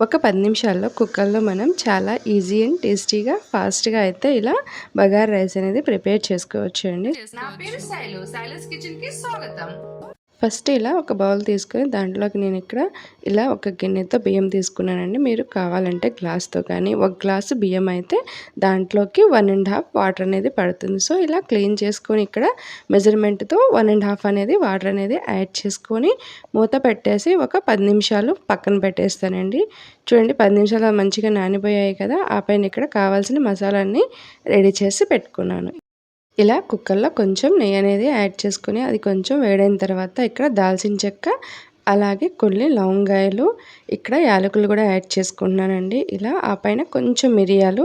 ఒక పది నిమిషాల్లో కుక్కర్లో మనం చాలా ఈజీ అండ్ టేస్టీగా ఫాస్ట్గా అయితే ఇలా బగార్ రైస్ అనేది ప్రిపేర్ చేసుకోవచ్చు అండి. నా పేరు శైలు. శైలస్ కిచెన్కి స్వాగతం. ఫస్ట్ ఇలా ఒక బౌల్ తీసుకొని దాంట్లోకి నేను ఇక్కడ ఇలా ఒక గిన్నెతో బియ్యం తీసుకున్నానండి. మీరు కావాలంటే గ్లాస్తో కానీ ఒక గ్లాసు బియ్యం అయితే దాంట్లోకి వన్ అండ్ హాఫ్ వాటర్ అనేది పడుతుంది. సో ఇలా క్లీన్ చేసుకొని ఇక్కడ మెజర్మెంట్తో వన్ అండ్ హాఫ్ అనేది వాటర్ అనేది యాడ్ చేసుకొని మూత పెట్టేసి ఒక పది నిమిషాలు పక్కన పెట్టేస్తానండి. చూడండి పది నిమిషాలు మంచిగా నానిపోయాయి కదా ఆ పైన ఇక్కడ కావాల్సిన మసాలాన్ని రెడీ చేసి పెట్టుకున్నాను. ఇలా కుక్కర్లో కొంచెం నెయ్యి అనేది యాడ్ చేసుకుని అది కొంచెం వేడైన తర్వాత ఇక్కడ దాల్చిన చెక్క అలాగే కొన్ని లవంగాయలు ఇక్కడ యాలకులు కూడా యాడ్ చేసుకున్నానండి ఇలా ఆ పైన కొంచెం మిరియాలు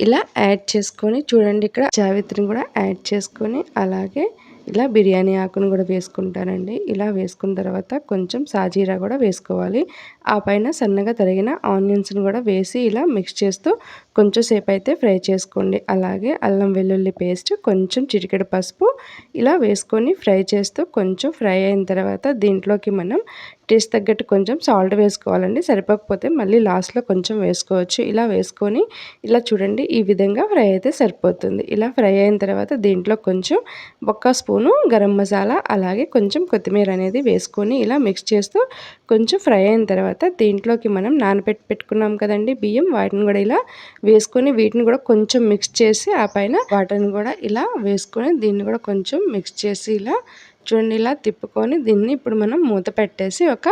ఇలా యాడ్ చేసుకొని చూడండి ఇక్కడ జావిత్రిని కూడా యాడ్ చేసుకొని అలాగే ఇలా బిర్యానీ ఆకును కూడా వేసుకుంటానండి. ఇలా వేసుకున్న తర్వాత కొంచెం సాజీరా కూడా వేసుకోవాలి. ఆ పైన సన్నగా తరిగిన ఆనియన్స్ని కూడా వేసి ఇలా మిక్స్ చేస్తూ కొంచెం సేపు అయితే ఫ్రై చేసుకోండి. అలాగే అల్లం వెల్లుల్లి పేస్ట్ కొంచెం చిటికెడు పసుపు ఇలా వేసుకొని ఫ్రై చేస్తూ కొంచెం ఫ్రై అయిన తర్వాత దీంట్లోకి మనం టేస్ట్ తగ్గట్టు కొంచెం సాల్ట్ వేసుకోవాలండి. సరిపోకపోతే మళ్ళీ లాస్ట్లో కొంచెం వేసుకోవచ్చు. ఇలా వేసుకొని ఇలా చూడండి ఈ విధంగా ఫ్రై అయితే సరిపోతుంది. ఇలా ఫ్రై అయిన తర్వాత దీంట్లో కొంచెం ఒక్క స్పూను గరం మసాలా అలాగే కొంచెం కొత్తిమీర అనేది వేసుకొని ఇలా మిక్స్ చేస్తూ కొంచెం ఫ్రై అయిన తర్వాత దీంట్లోకి మనం నానబెట్టి పెట్టుకున్నాం కదండి బియ్యం. వాటిని కూడా ఇలా వేసుకొని వీటిని కూడా కొంచెం మిక్స్ చేసి ఆ పైన వాటిని కూడా ఇలా వేసుకొని దీన్ని కూడా కొంచెం మిక్స్ చేసి ఇలా చూడండి ఇలా తిప్పుకొని దీన్ని ఇప్పుడు మనం మూత పెట్టేసి ఒక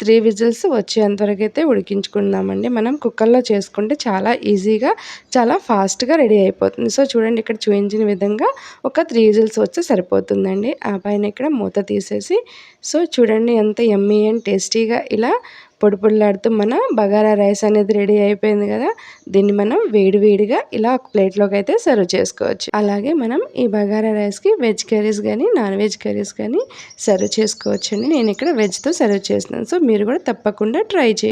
త్రీ విజిల్స్ వచ్చేంతవరకు అయితే ఉడికించుకుందామండి. మనం కుక్కర్లో చేసుకుంటే చాలా ఈజీగా చాలా ఫాస్ట్గా రెడీ అయిపోతుంది. సో చూడండి ఇక్కడ చూపించిన విధంగా ఒక త్రీ విజిల్స్ వస్తే సరిపోతుందండి. ఆ పైన ఇక్కడ మూత తీసేసి సో చూడండి ఎంత ఎమ్మీ అండ్ టేస్టీగా ఇలా పొడి పొడిలాడుతూ మన బగారా రైస్ అనేది రెడీ అయిపోయింది కదా. దీన్ని మనం వేడివేడిగా ఇలా ఒక ప్లేట్లోకి అయితే సర్వ్ చేసుకోవచ్చు. అలాగే మనం ఈ బగారా రైస్కి వెజ్ కర్రీస్ కానీ నాన్ వెజ్ కర్రీస్ కానీ సర్వ్ చేసుకోవచ్చు అండి నేను ఇక్కడ వెజ్తో సర్వ్ చేస్తున్నాను. సో మీరు కూడా తప్పకుండా ట్రై చేయండి.